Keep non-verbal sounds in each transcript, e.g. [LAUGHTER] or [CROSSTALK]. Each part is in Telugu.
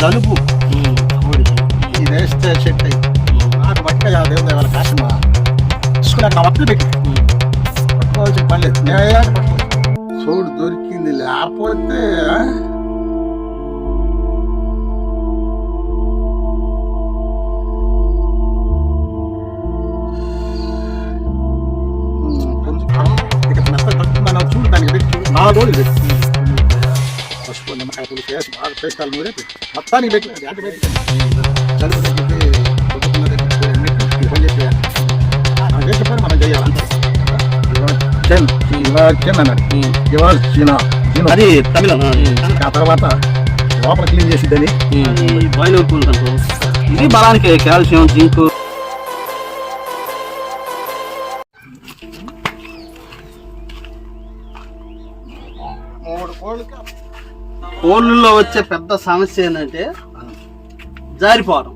జలుబు. ఇది వేస్తే అయ్యి నాకు బట్ట దేవుడు వాళ్ళ కాసిన స్కూల్ అక్కడ ఒక్క పెట్టి. పట్టుకోవాల్సిన పని లేదు. నేను చూడు దొరికింది లేకపోతే కొంచెం ఇక మెత్తగా తగ్గుతుందని చూడు దానికి పెట్టి. నాలుగు రోజులు పెట్టి. పులుసు వేసి బాగా పేస్టాలు నూరే పెట్టి మొత్తానికి పెట్టి అది చెప్పి మనం చేసే పని మనం చేయాలి? తమిళం. ఆ తర్వాత లోపల క్లీన్ చేసిద్దని. బాయిల్ ఇది బలానికి కాల్షియం జింక్ కోళ్ళల్లో వచ్చే పెద్ద సమస్య ఏంటంటే జారిపోవడం.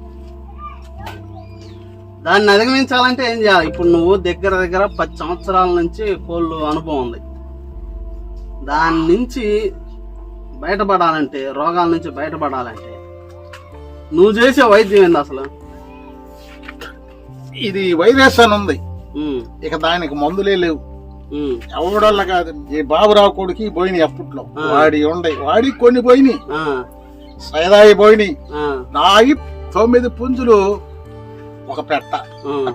దాన్ని అధిగమించాలంటే ఏం చేయాలి? ఇప్పుడు నువ్వు దగ్గర దగ్గర పది సంవత్సరాల నుంచి కోళ్ళు అనుభవం ఉంది. దాని నుంచి బయటపడాలంటే రోగాల నుంచి బయటపడాలంటే నువ్వు చేసే వైద్యం ఏంది అసలు? ఇది వైరస్ అని ఉంది ఇక దానికి మందులే లేవు. ఎవడోళ్ళ కాదు. ఈ బాబురావు కొడుకి పోయినాయి అప్పట్లో. వాడి ఉండయి వాడి కొన్ని పోయినాయి. సైదాయి పోయినాయి. నాయి తొమ్మిది పుంజులు ఒక పెట్ట.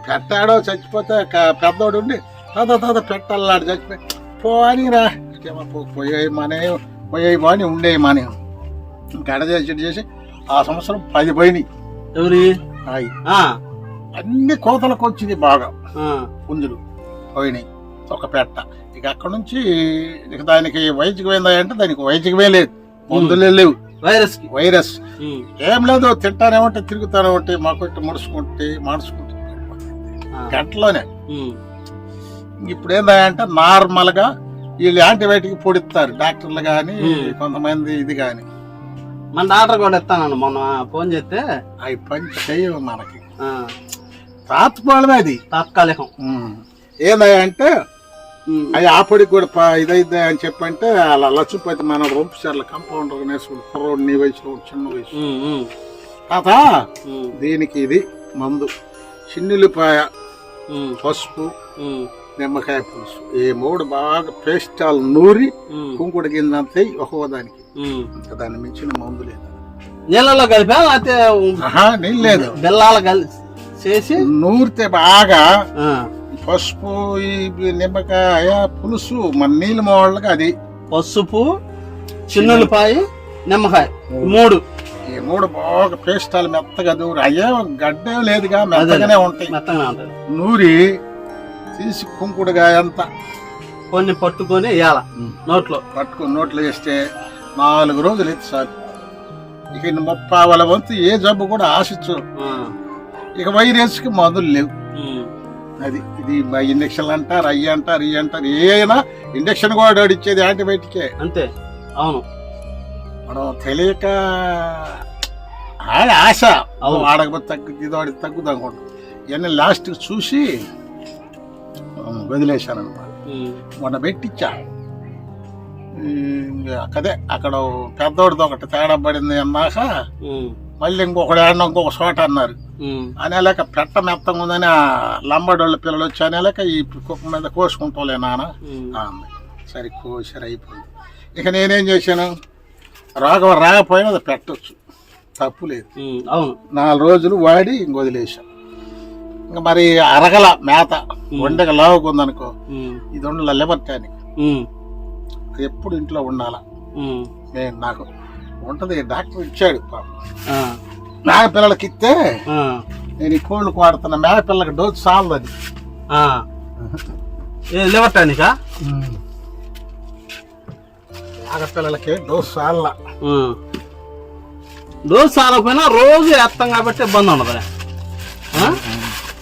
పెట్టాడో చచ్చిపోతే పెద్దోడు ఉండి తాత తాత పెట్టల్లాడు చచ్చిపోయి పోని రా పోయాయి మనే పోయాయి బాని ఉండేవి మనే గడ చేసి చేసి ఆ సంవత్సరం పది పోయినాయి. ఎవరి? అన్ని కోతలకు వచ్చింది బాగా. పుంజులు పోయినాయి. ఒక పెట్ట. ఇక అక్కడ నుంచి ఇక దానికి వైద్యకం ఏందా అంటే దానికి వైద్యకమే లేదు. మందులే లేవు. వైరస్. వైరస్ ఏం లేదు తింటానేమంటే తిరుగుతానేమంటే మాకొట్టి ముడుచుకుంటే మాడుచుకుంటే. గంటలోనే. ఇప్పుడు ఏంటంటే నార్మల్గా వీళ్ళు యాంటీబయాటిక్ పొడిస్తారు. డాక్టర్లు కానీ. కొంతమంది ఇది కానీ మన డాక్టర్ కూడా ఇస్తాను మొన్న ఫోన్ చేస్తే. అవి పని చేయవు మనకి. తాత్కాలమే అది. తాత్కాలికం. ఏందంటే ఉమ్, అవి ఆ పొడికి కూడా ఇదైద్ది అని చెప్పంటే అలా లచ్చిపోతే మన రొంపుసార్లు కంపౌండర్ నేర్చుకుని కుర్రోడు నీ వయసులో చిన్న వయసు. తాత దీనికి ఇది మందు. చిన్నులిపాయ పసుపు నిమ్మకాయ పులుసు. ఈ మూడు బాగా పేస్టాలు నూరి కుంకుడు గింజంతా ఒక్కో దానికి. ఇంకా దాన్ని మించిన మందు లేదు. నీళ్ళలో కలిపా నీళ్ళు లేదు. బెల్లాలు కలిసి చేసి? నూరితే బాగా పసుపు ఈ నిమ్మకాయ పులుసు మన నీళ్ళు వాళ్ళకి అది. పసుపు చిన్నులపాయ నిమ్మకాయ. మూడు. ఈ మూడు బాగా పేస్టాలు మెత్తగా నూరి అయ్యే గడ్డే లేదుగా మెత్తగానే ఉంటాయి. నూరి తీసి కుంకుడుగా అంతా కొన్ని పట్టుకొని వేయాల నోట్లో. పట్టుకుని నోట్లో వేస్తే నాలుగు రోజులు ఎత్తి సార్ ఇక ముప్పై వాళ్ళ వంతు ఏ జబ్బు కూడా ఆశించు. ఇక వైరస్కి మందులు లేవు. అది ఇది ఇంజక్షన్లు అంటారు అయ్యి అంటారు ఇవి అంటారు. ఏమైనా ఇంజక్షన్ కూడా ఇచ్చేది యాంటీబయాటికే. అంతే. అవును. మనం తెలియక ఆడ ఆశ. ఆడకపోతే తగ్గుద్ది వాడికి తగ్గుద్ది అనుకుంటాం. ఇవన్నీ లాస్ట్ చూసి వదిలేశాను అనమాట మొన్న పెట్టించా అదే అక్కడ పెద్దోడితో ఒకటి తేడా పడింది అన్నాక మళ్ళీ ఇంకొకటి ఆడిన ఇంకొక చోట అన్నారు. అనేలేక పెట్ట మెత్తంగా ఉందని ఆ లంబడోళ్ళ పిల్లలు వచ్చి అనేలేక ఈ కుక్క మీద కోసుకుంటాలే నాన్న. అంది సరే కోసారు అయిపోయింది. ఇక నేనేం చేశాను? రాఘవ రాకపోయినా అది పెట్టచ్చు. తప్పు లేదు. అవును. నాలుగు రోజులు వాడి ఇంక వదిలేసాం ఇంకా మరి అరగల మేత. వండక లావుకుందనుకో. ఇది ఉండాల లివర్ టానిక్ ఉమ్, అది ఎప్పుడు ఇంట్లో ఉండాల. నేను నాకు ఉంటది డాక్టర్ ఇచ్చాడు పాపం. ఆ, మేక పిల్లలకి ఇస్తే నేను ఈ కోళ్ళు వాడుతున్న మేక పిల్లలకి డోసు చాలదు అది. ఆ. ఏ లివర్ టానికా మేక పిల్లలకి డోసు చాల. రోజు సారకపోయినా రోజు వేస్తాం కాబట్టి ఇబ్బంది ఉండదు?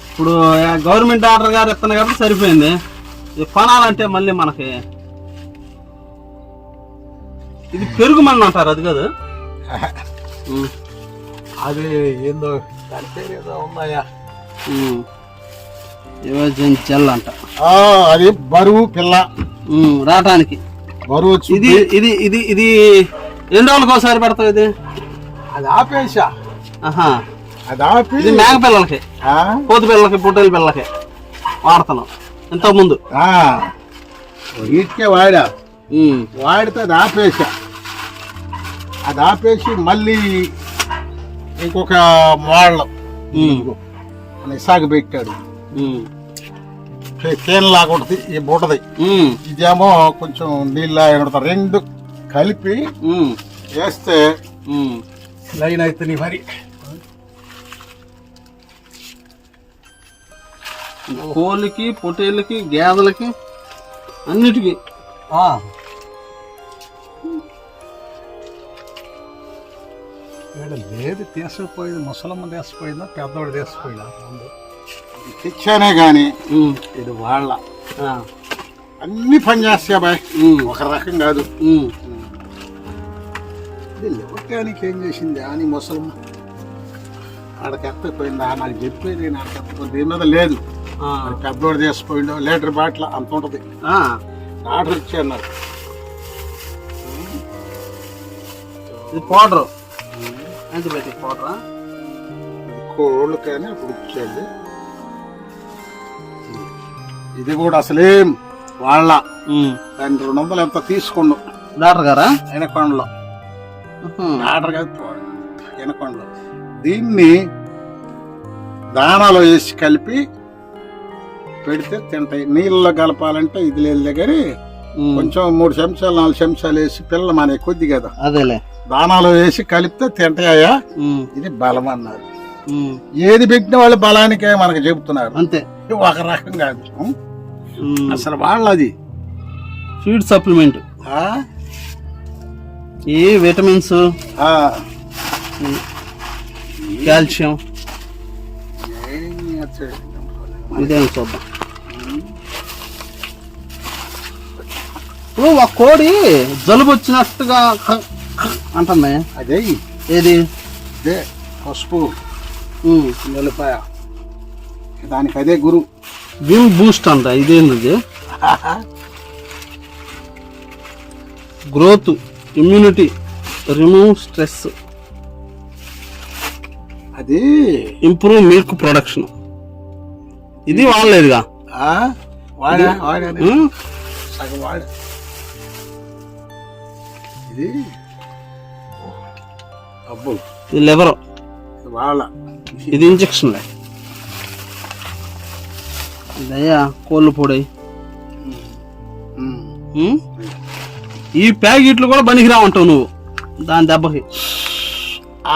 ఇప్పుడు గవర్నమెంట్ ఆర్డర్ గారు ఇస్తాను కాబట్టి సరిపోయింది. ఇది కొనాలంటే మళ్ళీ మనకి ఇది పెరుగు మంది అంటారు అది కదా? అది ఏందో దాని పేరు ఏదో ఉన్నాయా. యువజన్ జెల్ అంట. అది బరువు పిల్ల. రావటానికి. బరువు ఇది ఇది ఇది ఇది ఎన్ని రోజులకు ఒకసారి పెడతావు ఇది? అది ఆపేసా. ఆహా. అది ఆపి. ఇది మేక పిల్లలకి. కోతి పిల్లలకి పొట్టేలు పిల్లలకి వాడతాను. ఇంతకు ముందు. వీటికే వాడా. వాడితే అది ఆపేసా. అది ఆపేసి మళ్ళీ ఇంకొక మోడల్ మన ఇసాగు పెట్టాడు. తేనెలాగా ఉంటుంది ఈ బుట్టది ఇదేమో కొంచెం నీళ్ళ ఉంటుంది రెండు కలిపి వేస్తే లైన్ అవుతుంది మరి. కోళ్ళకి పొట్టేళ్ళకి గేదెలకి అన్నిటికీ. లేదు తీసుకుపోయింది ముసలమ్మ తీసుకుపోయిందా పెద్దవాడు తీసుకుపోయిందా తెచ్చానే కానీ ఇది వాళ్ళ. అన్ని పని చేస్తా బాయ్. ఒక రకం కాదు. ఇది లివర్టానికి ఏం చేసింది? అని ముసలమ్మ. ఆడకెత్తపోయిందా నాకు చెప్పేది నాకు ఎత్తపోయింది దీని మీద లేదు. పెద్దోడు తీసుకుపోయిండో లీటర్ బాటిల్ అంత ఉంటుంది. ఆ, ఆర్డర్ ఇచ్చాను నాకు. ఇది పౌడర్. యాంటీబయాటిక్ పౌడరా కోళ్ళు కానీ అప్పుడు ఇచ్చాడు ఇది కూడా అసలేం వాళ్ళ. దాని రెండు వందలు ఎంత తీసుకున్నాం. డాక్టర్ గారా? ఎనకొండలో. ఆర్డర్ కాదు ఎనకొండలో. దీన్ని దానాలో వేసి కలిపి పెడితే తింటాయి. నీళ్ళలో కలపాలంటే ఇది లేదు కానీ కొంచెం మూడు చెంచాలు నాలుగు చెంచాలు వేసి పిల్లలు మన కొద్ది కదా. అదేలే. దానాలో వేసి కలిపితే తింటాయా? ఇది బలం అన్నారు. ఏది పెట్టిన వాళ్ళు బలానికే మనకు చెబుతున్నారు. అంతే. ఒక రకం కాదు అసలు వాళ్ళది. Feed supplement? ఈ విటమిన్స్. కాల్షియం? ఇదేం చూద్దాం. ఇప్పుడు ఒక కోడి జలుబు వచ్చినట్టుగా అంటుంది అదే. ఏది? ఇదే పసుపు. ఉమ్, నిలిపాయ. దానికి అదే గురు. విమ్ బూస్ట్ అంట ఇదేంది గ్రోత్ ఇమ్యూనిటీ రిమూవ్ స్ట్రెస్. అది. Improve milk production. ఇది వాడలేదుగా? ఆ? వాడా? వాడా? ఇది. ఇది లివర్. ఇది ఇంజక్షన్లే ఇదయ్యా కోళ్ళు పొడి? ఈ ప్యాకెట్లు కూడా పనికిరావంటావు నువ్వు. దాని దెబ్బకి.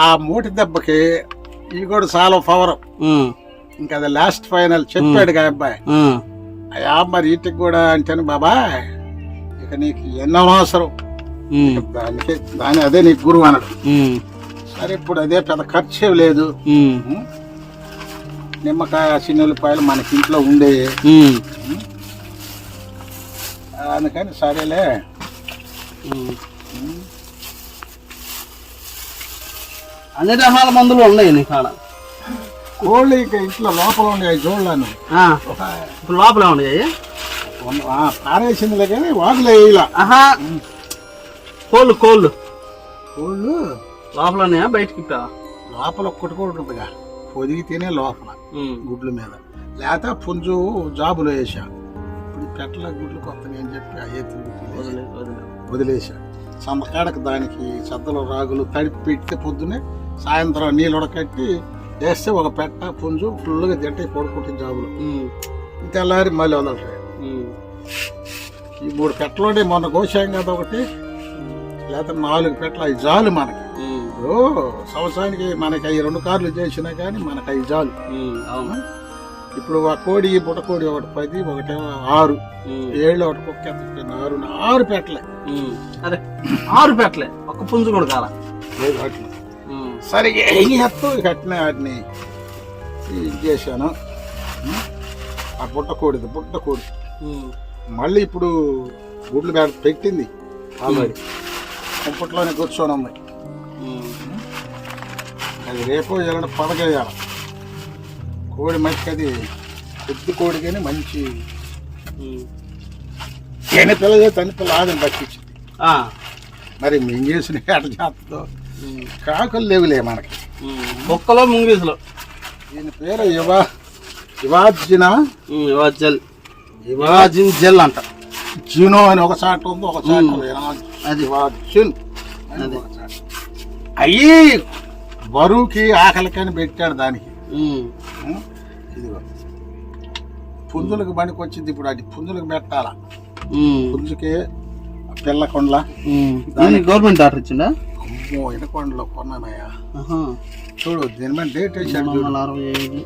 ఆ మూటి దెబ్బకి ఇది కూడా చాలా పవర్. ఇంకా అది లాస్ట్ ఫైనల్ చెప్పాడు కా అబ్బాయి. అయ్యా మరి వీటికి కూడా అంటాను బాబా ఇక నీకు ఎన్నో అవసరం. దానికి దాని అదే నీకు గురువు అన్నాడు సరే ఇప్పుడు అదే పెద్ద ఖర్చు లేదు? నిమ్మకాయ చిన్నెల్లిపాయలు మనకి ఇంట్లో ఉండే. అందుకని సరేలే. అన్ని రకాల మందులు ఉన్నాయి నీ కాడ. కోళ్ళు ఇక ఇంట్లో లోపల జోళ్ళను. ఆ, ఇప్పుడు లోపల ఉన్నాయి. పారేసిందిలే కానీ వాగులే వేయలా ఆహా. కోళ్ళు కోళ్ళు. కోళ్ళు లోపల ఉన్నాయా బయటికి? లోపల ఒక్కటి కూడా ఉంటుందిగా. పొదిగి తినే లోపల గుడ్ల మీద. లేకపోతే పుంజు జాబులో వేసా ఇప్పుడు పెట్టల గుడ్లు కొత్త అని చెప్పి అయ్యే వదిలే. వదిలేసా సంతకాడకు దానికి సద్దలు రాగులు తడిపి పెడితే పొద్దునే సాయంత్రం నీళ్ళు ఉడకట్టి వేస్తే ఒక పెట్ట పుంజు ఫుల్గా తింటే పడుకుంటే జాబులు. తెల్లారి మళ్ళీ వదలరు. ఈ మూడు పెట్టలోనే మొన్న కోసాం కదా ఒకటి. లేకపోతే నాలుగు పెట్టలు అవి జాలు మనకి. ఇప్పుడు సంవత్సరానికి మనకి అవి రెండు కార్లు చేసినా కానీ మనకి అవి జాలు ఉమ్, అవును. ఇప్పుడు ఆ కోడి బుట్టకోడి ఒకటి పది ఒకటేమో ఆరు. ఏళ్ళు ఒకటి కుక్క ఆరు ఆరు పెట్టలే. అదే ఆరు పెట్టలే. ఒక్క పుంజు కూడా కాల. సరే చేస్తావు కట్టిన వాటిని చేశాను. ఆ పుట్టకోడిది పుట్టకోడి ఉమ్, మళ్ళీ ఇప్పుడు గుడ్లు పెట్టింది. ఆల్రెడీ. కుంపట్లోనే కూర్చొని ఉంది. అది రేపు ఎల్లుండి పదకేయాలి. కోడి మట్టికి అది పెద్ద కోడి కానీ మంచి. తేనె పిల్ల తని పిల్ల ఆదని పట్టించింది. మరి మేము చేసిన చేస్తుందో ఉమ్, కాకులు లేవులే మనకి. ఉమ్. కుక్కలో ముంగీసులు. దీని పేరు యువ యువార్జున ఉమ్, యువజల్. యువాజిన్ జెల్ అంట. జినో అని ఒక చాట ఉంది ఒక చాట అది. యువార్జున్. అయ్యి బరువుకి ఆకలికని పెట్టాడు దానికి? ఇదిగో. పుంజులకు బండికి వచ్చింది ఇప్పుడు అది పుంజులకు పెట్టాలా? పుంజుకి పిల్ల కొండల? గవర్నమెంట్ ఆర్డర్ ఇచ్చిందా? అమ్మో ఇనకొండలో కొన్నానయ్యా. చూడు దీని మీద డేట్ వేసాడు అరవై ఐదు.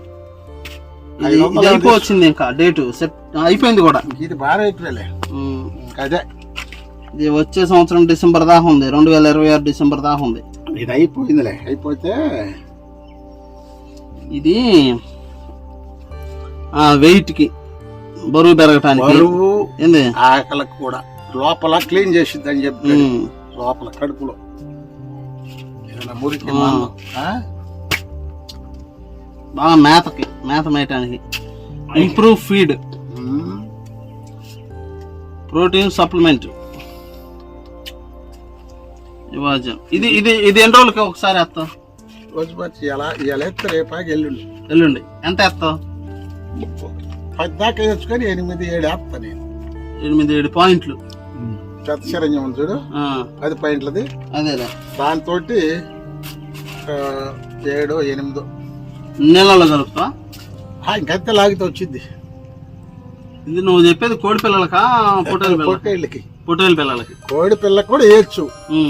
అయిపోవచ్చింది ఇంకా డేటు అయిపోయింది కూడా. ఇది బాగా అయిపోయలే అదే. ఇది వచ్చే సంవత్సరం డిసెంబర్ దాకా ఉంది రెండు వేల ఇరవై ఆరు డిసెంబర్ దాకా ఉంది. ఇది అయిపోయిందిలే అయిపోతే ఇది వెయిట్కి బరువు పెరగటానికి. బరువు ఆకలికి కూడా. లోపల క్లీన్ చేసిద్ది అని చెప్పి లోపల కడుపులో. మురికి? బాగా మేతకి మేత మేయటానికి. Improve feed. ప్రోటీన్ సప్లిమెంట్ ఇవాజం. ఇది ఇది ఇది ఎన్ని రోజులకి ఒకసారి వేస్తావు? రోజు వచ్చి ఎలా ఇలా ఎత్తే రేపాకి ఎల్లుండి. ఎల్లుండి. ఎంత వేస్తావు? పది దాకా వేసుకొని ఎనిమిది ఏడు వేస్తా నేను. ఎనిమిది ఏడు పాయింట్లు. చెత్త చిరంజీవి చూడు. పది పాయింట్లది. అదేలే. దాంతో ఏడు ఎనిమిదో. నీళ్ళలో కలుపుతా ఇంకంతే లాగితే వచ్చింది ఇది నువ్వు చెప్పేది కోడి పిల్లలకి? పొట్టేళ్ళకి. పొట్టేల పిల్లలకి. కోడి పిల్లకు కూడా వేయచ్చు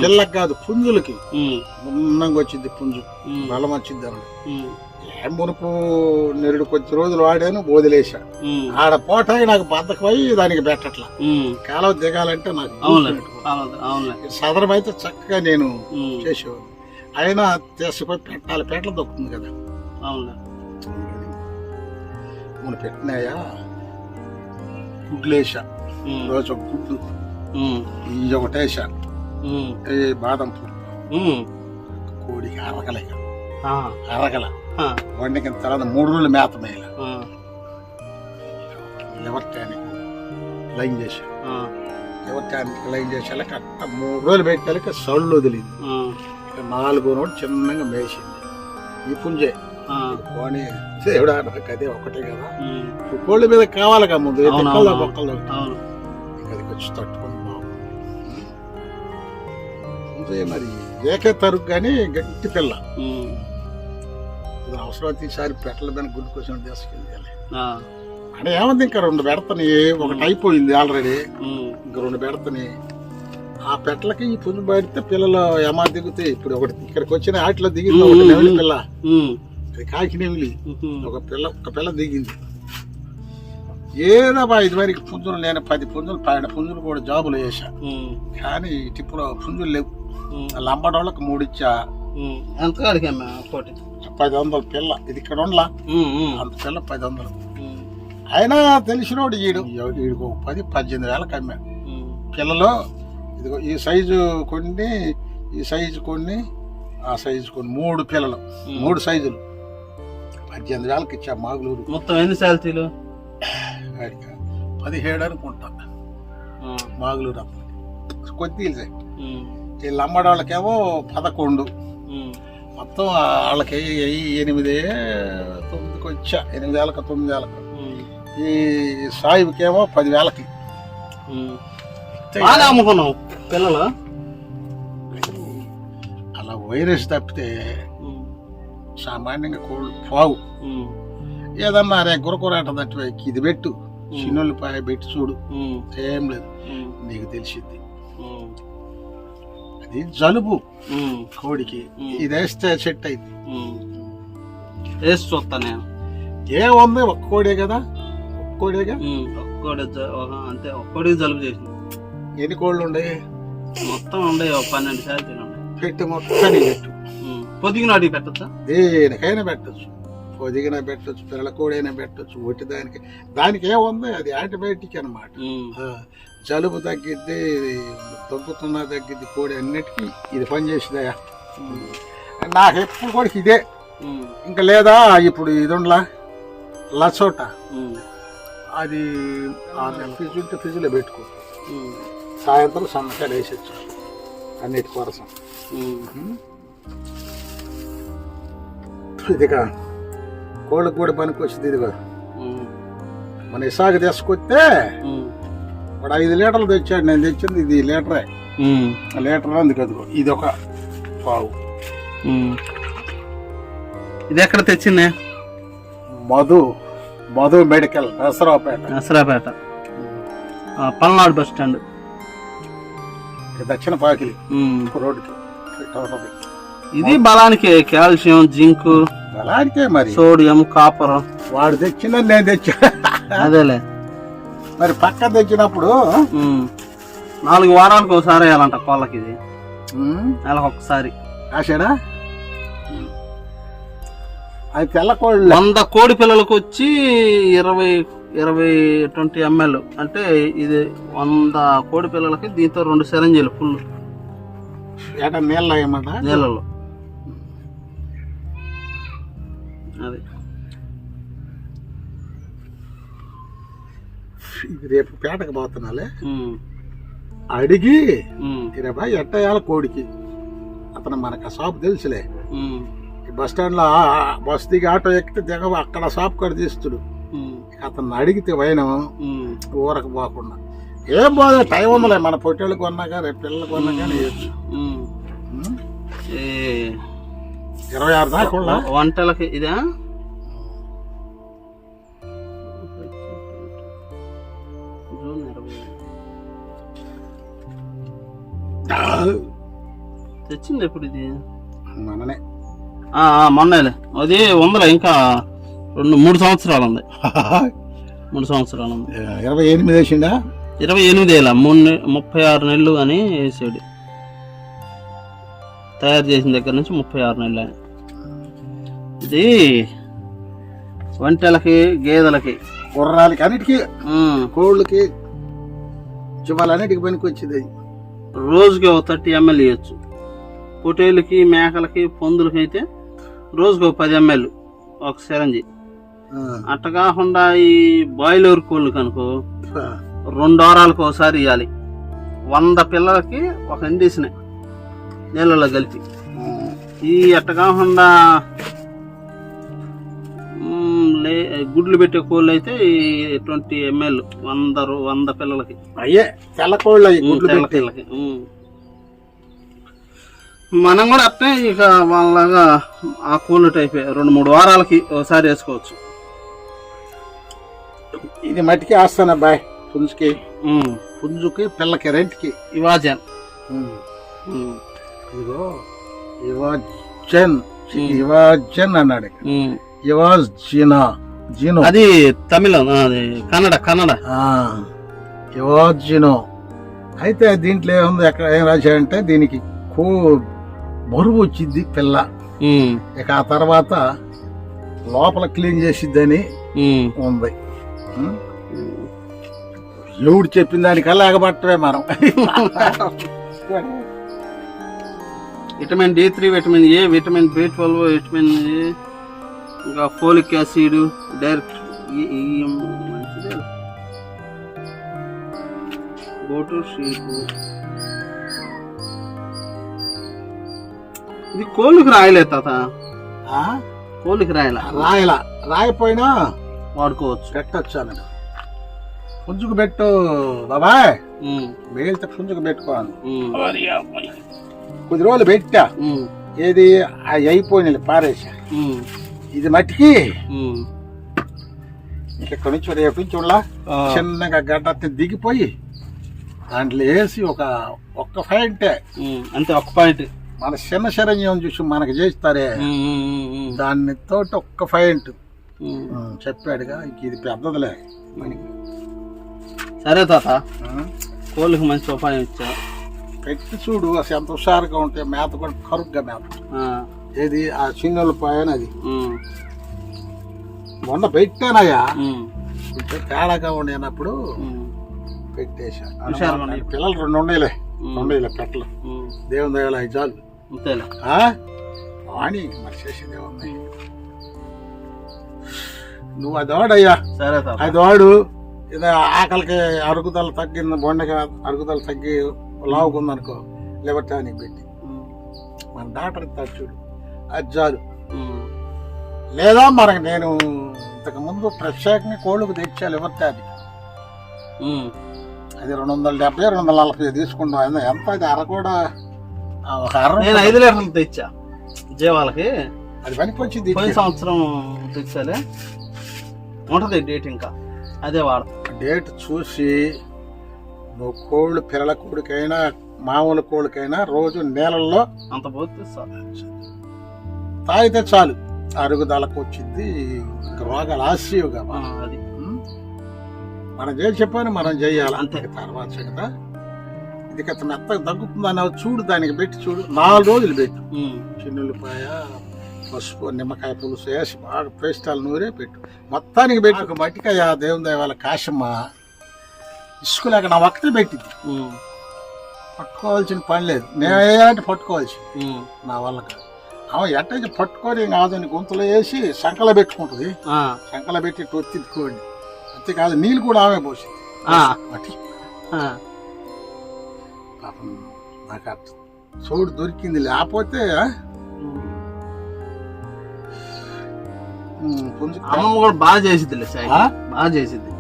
పిల్లకు కాదు పుంజులకి. ఉన్నంగా వచ్చింది పుంజు. బలం వచ్చింది ఏం మునుపు నెరుడు కొద్ది రోజులు వాడాను వదిలేసా ఉమ్, ఆడ పోటాయి నాకు బద్దకమై దానికి పెట్టట్లా. కాలువ దిగాలంటే నాకు సదరం అయితే చక్కగా నేను చేసేవాడు అయినా తీసుకుపోయి పెట్టాలి. పెట్టలు దొక్కుతుంది కదా. అవునులే. మనం పెట్టినాయా? గుడ్లేసా రోజు ఒక ఒకటి ఈ బాదం పువ్వు. కోడికి అరగల. ఆ, వండికిన తర్వాత మూడు రోజులు మేత మేల టానిక్ లైన్ చేశా. ఆ, లివర్ టానిక్ లైన్ చేసా కరెక్ట్ మూడు రోజులు పెట్టాక సళ్ళు వదిలింది. నాలుగో రోజు చిన్నగా మేసింది. ఈ పుంజే. పోనీ దేవుడా నాకు అదే ఒకటే కదా. కోళ్ళ మీద కావాలి కదా ముందు ఇంకా అది వచ్చి తట్టుకుని అంతే మరి ఏకే తరుగు కానీ గట్టి పిల్ల. అవసరం ఈసారి పెట్టల మీద గుడ్డు కోసం తీసుకెళ్ళాలి అంటే ఏముంది ఇంకా రెండు పెడతని? ఒకటి అయిపోయింది ఆల్రెడీ. ఇంకా రెండు పెడతని. ఆ పెట్టలకి ఈ పుంజు పడితే పిల్లలు ఏమా దిగుతాయి ఇప్పుడు ఒకటి ఇక్కడికి వచ్చిన ఆటలో దిగింది ఒకటి ఉమ్, నెమిలి పిల్ల. అది కాకి నెమిలి. ఉమ్, ఒక పిల్ల ఒక పిల్ల దిగింది. ఏదబ్బా ఇది వరకు పుంజులు నేను పది పుంజులు పన్నెండు పుంజులు కూడా జాబులు వేసా కానీ టిప్పులో పుంజులు లేవు. లంబడోళ్ళకి మూడిచ్చా. ఎంత కోటి పది వందల పిల్ల. ఇది ఇక్కడ ఉండలా? అంత పిల్ల పది వందలు అయినా తెలిసినోడు ఈడు. ఈడికి ఒక పది పద్దెనిమిది వేలకు అమ్మా. పిల్లలు ఇదిగో ఈ సైజు కొన్ని ఈ సైజు కొన్ని ఆ సైజు కొన్ని. మూడు పిల్లలు. మూడు సైజులు. పద్దెనిమిది వేలకు ఇచ్చా మాగులూరు. మొత్తం ఎన్ని శాలరీలు? పదిహేడు అనుకుంటా. మాగులూరు అతనికి కొద్ది ఈ లంబడాళ్ళకేమో పదకొండు. మొత్తం వాళ్ళకి ఎనిమిది తొమ్మిదికి వచ్చా. ఎనిమిది వేలకు తొమ్మిది వేలకు ఈ సాయిబుకేమో పదివేలకి. ఉమ్. బాగా అమ్ముకున్నావు పిల్లలు? అలా వైరస్ తప్పితే సామాన్యంగా కోళ్ళు పోవు. ఏదన్నా రే గురకూరాట తట్టు ఇది పెట్టు. ఉమ్, చిన్నోళ్ళపాయ పెట్టి చూడు. ఏం లేదు. నీకు తెలిసిద్ది. ఉమ్, అది జలుబు. కోడికి. ఉమ్. ఇది వేస్తే సెట్ అయింది. వేసి చూస్తా నేను. ఏముంది ఒక్క కోడే కదా? ఒక్క కోడేగా ఉమ్, ఒక్కోడి అంతే. ఒక్కోడికి జలుబు చేసింది. ఎన్ని కోళ్ళు ఉండే మొత్తం ఉండే ఒక పన్నెండు ఉండే పెట్టి మొత్తాన్ని పెట్టు. పొదిగిన వాటికి పెట్టచ్చా? దేనికైనా పెట్టచ్చు. పొదిగిన పెట్టచ్చు పిల్లల కోడైనా పెట్టచ్చు ఒట్టి దానికి. దానికి ఏముంది అది యాంటీబయాటిక్ ఆ, జలుబు తగ్గిద్ది తగ్గుతున్నా తగ్గిద్ది కోడి అన్నిటికీ ఇది పని చేసిందయ్యా. ఉమ్, నాకు ఎప్పుడు కూడా ఇదే. ఇంకా లేదా ఇప్పుడు ఇది ఉండలా? లచోట అది ఫీజు ఉంటే ఫీజులో పెట్టుకో. సాయంత్రం సన్నకాయలు వేసొచ్చు. అన్నిటి కోసం. ఇదిగా కోళ్ళకు కూడా పనికి వచ్చింది ఇదిగో మన ఇసాగ తీసుకొస్తే వాడు ఐదు లీటర్లు తెచ్చాడు నేను తెచ్చింది ఇది లీటరే. లీటర్ అందుకు అదిగో ఇది ఒక పావు. ఇది ఎక్కడ తెచ్చిందే? మధు మధు మెడికల్ నసరాపేట ఆ, పల్నాడు బస్ స్టాండ్. దక్షిణ పాకిలి. రోడ్డుకి. ఇది బలానికి కాల్షియం జింక్ అలాంటికే మరి. Sodium copper. వాడు తెచ్చిన నేను తెచ్చా అదేలే. మరి పక్క తెచ్చినప్పుడు. నాలుగు వారాలకు ఒకసారి వేయాలంట కోళ్ళకి ఇది. నెలకు ఒకసారి. రాశాడా అది తెల్ల కోళ్ళు. వంద కోడి పిల్లలకు వచ్చి ఇరవై ఇరవై ట్వంటీ ఎంఎల్. అంటే ఇది వంద కోడి పిల్లలకి దీంతో రెండు సిరంజీలు ఫుల్. ఏటా నీళ్ళు నీళ్ళలో. అది. రేపు పేటకు పోతున్నాలే. అడిగి ఇరవై ఎట్టయాల కోడికి. అతను మనకు షాప్ తెలుసులే. బస్ స్టాండ్లో బస్ దిగి ఆటో ఎక్కితే దిగ అక్కడ షాప్ కాడ తీస్తుడు. అతను అడిగితే వైనం. ఊరకు పోకుండా. ఏం బాగా టైం ఉందిలే మన పొట్టేళ్ళు కొన్నాక రేపు పిల్లలు కొన్నాక వేయచ్చు ఇరవై ఆరు దాకా? వంటలకి ఇదా? తెచ్చింది ఎప్పుడు ఇది? మననే మొన్నేలే. అది వందలే ఇంకా రెండు మూడు సంవత్సరాలు ఉంది. [LAUGHS] మూడు సంవత్సరాలు ఉంది. ఇరవై ఎనిమిది వేసిండా? ఇరవై ఎనిమిది వేల మూడు ముప్పై ఆరు నెలలు అని వేసాడు. తయారు చేసిన దగ్గర నుంచి ముప్పై ఆరు నెలలు అని ఇది వంటలకి గేదెలకి. గుర్రాలకి అన్నిటికీ కోళ్ళకి చివాలన్నిటికి పనికి వచ్చింది రోజుకి ఒక థర్టీ ఎంఎల్ ఇవ్వచ్చు పొటేళ్ళకి మేకలకి పందులకి అయితే రోజుకి పది ఎంఎల్ ఒక సిరంజి. అట్ట కాకుండా ఈ బాయిలర్ కోళ్ళకి అనుకో ఆ. రెండు వారాలకు ఒకసారి ఇవ్వాలి వంద పిల్లలకి ఒక ఇండిసిన నీళ్ళలో కలిపి ఈ అట్ట కాకుండా లే గుడ్లు పెట్టే కోళ్ళు అయితే ఈ ట్వంటీ ఎంఎల్ వంద వంద పిల్లలకి అయ్యే తెల్ల కోళ్ళు గుడ్లు పిల్లలకి. మనం కూడా అట్టే ఇక వాళ్ళగా ఆ కోళ్ళు టైప్ రెండు మూడు వారాలకి ఒకసారి వేసుకోవచ్చు. ఇది మట్టికి వేస్తాను అబ్బాయి పుంజుకి? పుంజుకి పిల్లకి రెంట్కి? ఇవాజన్. ఇదిగో ఇవాజన్. ఇవాజన్ అన్నాడు. ఇవాజ్ జీనా. జీనో. అది తమిళం అది కన్నడ కన్నడ. ఆ, ఇవాజినో అయితే దీంట్లో ఏముంది? ఎక్కడ ఏం రాశాడంటే దీనికి కో బరువు వచ్చింది పిల్ల. ఇక ఆ తర్వాత లోపల క్లీన్ చేసిద్దని. ఉంది? ఎవడు చెప్పిన దానికల్లా ఎగబట్టమే మనం. Vitamin D three vitamin A vitamin B twelve vitamin A ఇంకా folic acid direct goat sheep ఇది కోళ్ళకి రాయలే తాత. ఆ? కోళ్ళకి రాయల? రాయల. రాయపోయినా వాడుకోవచ్చు. పెట్టచ్చు అన్నాడు. పుంజుకు పెట్టు బాబాయ్. మేలితే పుంజుకు పెట్టుకోవాలి కొద్ది రోజులు పెట్టా. ఏది? అవి అయిపోయినాయి పారేసా ఇది మట్టికి. ఇక్కడ నుంచి రేపు నుంచి ఉళ్ళా చిన్నగా గడ్డ దిగిపోయి దాంట్లో వేసి ఒక ఒక్క ఫైంటే ఉమ్, అంతే ఒక పాయింట్. మన చిన్న శరణ్యం చూసి మనకి చేస్తారే దాన్ని తోటి ఒక్క ఫైంట్ చెప్పాడుగా ఇంక ఇది పెద్దదిలే. మనకి సరే తాత? కోళ్ళకి మంచి ఉపాయం ఇచ్చా. పెట్టి చూడు అసలు ఎంత హుషారుగా ఉంటే మేత కూడా కరుగ్గా మేత. ఏది? ఆ చిన్నోళ్ళ పాయన అది. మొన్న పెట్టానయ్యా. కొంచెం తేడాగా ఉండేనప్పుడు ఉమ్, పెట్టేశా. హుషారుగా ఉన్నాయి. పిల్లలు రెండు ఉండేలే. ఇలా పెట్టలు. దేవుని దయలో ఐదు చాలు. అంతేలే ఆ? వాణి మరి చేసేదే ఉంది నువ్వు అది వాడయ్యా. సరే తాత. అది వాడు. ఇది ఆకలికి అరుగుదల తగ్గింది బొండగా అరుగుదల తగ్గి లావుకుందనుకో లివర్ టానిక్ పెట్టి. మన డాక్టర్ ఇస్తాడు చూడు. అది చాలు. ఉమ్, లేదా మనకు నేను ఇంతకు ముందు ప్రత్యేకంగా కోళ్ళకు తెచ్చాను ఎవరితే అది రెండు వందల డెబ్బై రెండు వందల నలభై తీసుకుంటాం. ఎంత? అది అర కూడా ఒక అర నేను ఐదు లీటర్లు తెచ్చా. జీవాలకి అది పనికి వచ్చింది పోయిన సంవత్సరం తెచ్చాలే. ఉంటది డేట్ ఇంకా. అదే వాడతా డేట్ చూసి నువ్వు కోళ్ళు పిల్లల కోడికైనా మామూలు కోళ్ళకైనా రోజు నీళ్ళల్లో అంత పోతే. తాగితే చాలు. అరుగుదలకు వచ్చింది ఇంక రోగాలు ఆశ్చర్యంగా ఆ, అది. మనం చేసి చెప్పాను మనం చేయాలి అంతే. తర్వాత కదా ఇది కథ మెత్తగా తగ్గుతుందని చూడు దానికి పెట్టి చూడు. నాలుగు రోజులు పెట్టు. ఉమ్, చిన్నుల్లిపాయ పసుపు నిమ్మకాయ పులుసు వేసి బాగా పేస్టాలు నూరే పెట్టు. మొత్తానికి పెట్టి. ఒక మట్టికాయ దేవుని వాళ్ళ కాశమ్మ ఇసుకలు అక్కడ నా ఒక్కటే పెట్టింది. పట్టుకోవాల్సిన పని లేదు. నేను వేయాలంటే పట్టుకోవాల్సి నా వల్ల కాదు. ఆమె ఎట్టయితే పట్టుకొని కాదని గొంతులో వేసి సంకల పెట్టుకుంటుంది. సంకల పెట్టి ఇటు ఒత్తిద్దుకోండి అంతేకాదు నీళ్ళు కూడా ఆమె పోసింది. మట్టి. పాపం. నాకు చోటు దొరికింది. లేకపోతే అమ్మమ్మ కూడా బాగా చేసిద్దిలే సాయి. ఆ? బాగా చేసిద్ది.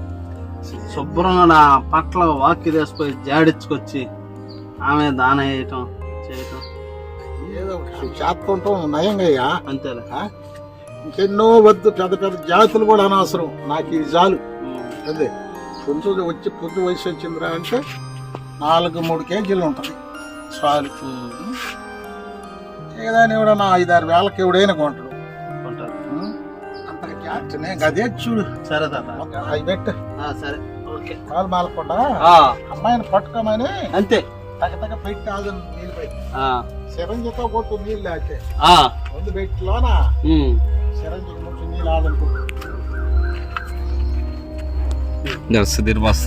శుభ్రంగా నా పట్ల వాక్కి తీసుకొని జాడించుకొచ్చి ఆమె దాన వేయటం చేయటం. ఏదో చేస్తుంటాం. నయంగా అంతేలే? ఇంకెన్నో వద్దు. పెద్ద పెద్ద జాతులు కూడా అనవసరం. నాకు ఇది చాలు. అదే పుంజు వచ్చి పుంజు వయసు వచ్చిందిరా అంటే నాలుగు మూడు కేజీలు ఉంటుంది. ఉమ్, ఏదాని కూడా నా ఐదారు వేలకి ఎవడైనా కొంటాడు? అంతగా అదే చూడు. సరే తాత. అవి పెట్టు. ఆ, సరే. ఓకే. కాలు మాలకుండా ఆ, అమ్మాయిని పట్టుకోమని అంతే. తగ తగ పెట్టి ఆదను నీళ్ళు పెట్టి. ఆ, సిరంజితో కొట్టు నీళ్ళు ఆ, ముందు పెట్టి లోన? ఉమ్. సిరంజికి ముందు నీళ్ళు ఆదనుకుంటు Sudir Boss.